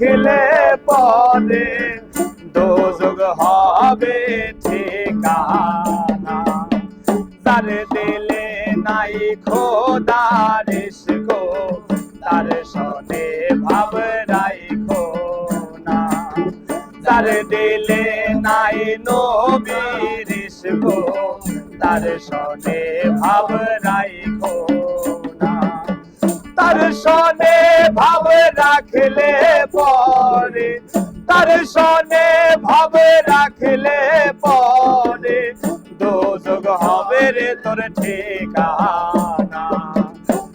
রাখলে পরে দোজগ হবে ঠিকানা। তার দিলে নাই খোদার গো তার সনে ভাব রাইখো না। তার দিলে নাই নবীর গো তার সনে ভাব সনে ভাব রাখলে পরে। তার সনে ভাব রাখলে পরে। দোজগ হবে রে তোর ঠিকানা।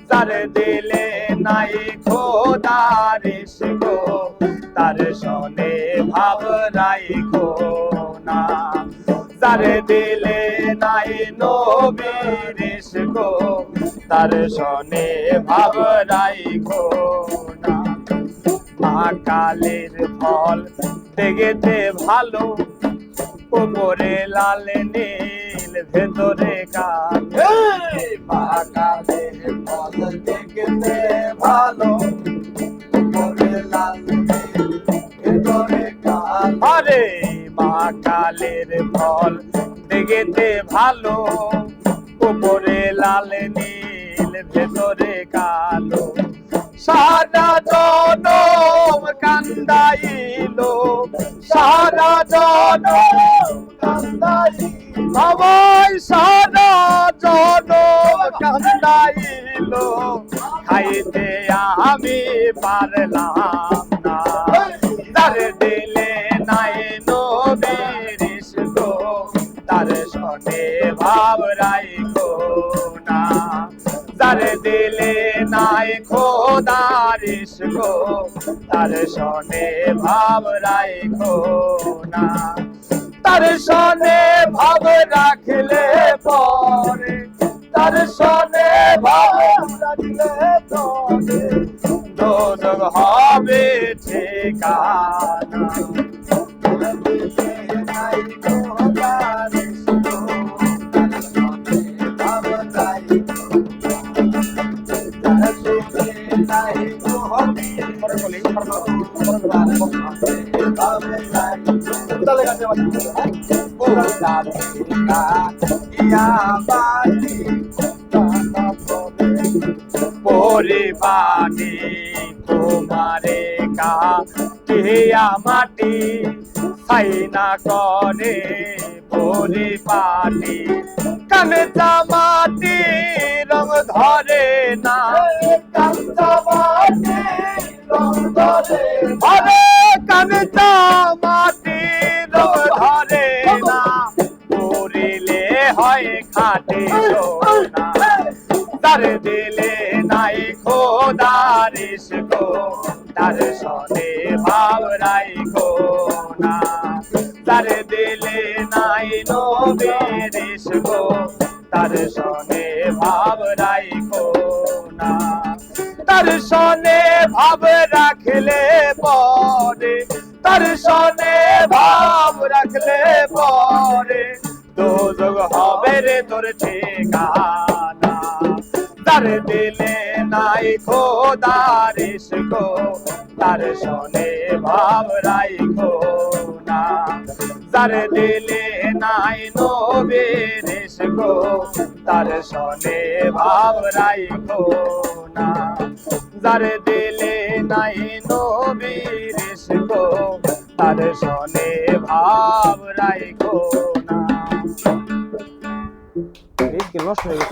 তার দিলে নাই খোদারিস গো তার সনে ভাব রাইখো না। তার দিলে নাই নবীরিস গো তার সনে ভাব রাইখো না। মা কালের ফল দেখতে ভালো উপরে লাল নীল ভেতরে কাল। মা কালের ফল দেখতে ভালো উপরে লাল নীল ভেতরে কাল। আরে! মা কালের ফল দেখতে ভালো, উপরে লাল, নীল, ভেতরে কালো। সারা জনম কান্দাইলো সারা জনম কান্দাইলো। সবাই সারা জনম কান্দাইলো। খাইতে আমি পারলাম তার সনে ভাব রাইখো না। তার দিলে নাই খোদারিস গো তার সনে ভাব রাইখো না। তার সনে ভাব রাখলে পরে, তার সনে ভাব রাখলে পরে। দোজগ হবে ঠিকানা। পরিপাটি তোমারে কা কেয়া মাটি সাইনা করে পরিপাটি কানটা মাটি রং ধরে না। আরে কানটা মাটি ধরে না। পড়িলে হয় খাটে তার দিলে নাই খোদারিস গো তার সনে ভাব রাইখো না তার দিলে নাই নবীরিস গো তার সনে ভাব রাইখো না তার ভাব রাখলে পরে তার ভাব রাখলে পরে। দোজগ হবে রে তোর ঠিকানা তার দিলে নাই খোদারিস গো তার সনে ভাব রাইখো না। তার দিলে নাই নবীরিস গো তার সনে ভাব রাইখো না। যার দিলে নাই নবীর সুখ তার শনে ভাব রাইখো না। এই কি হয়ে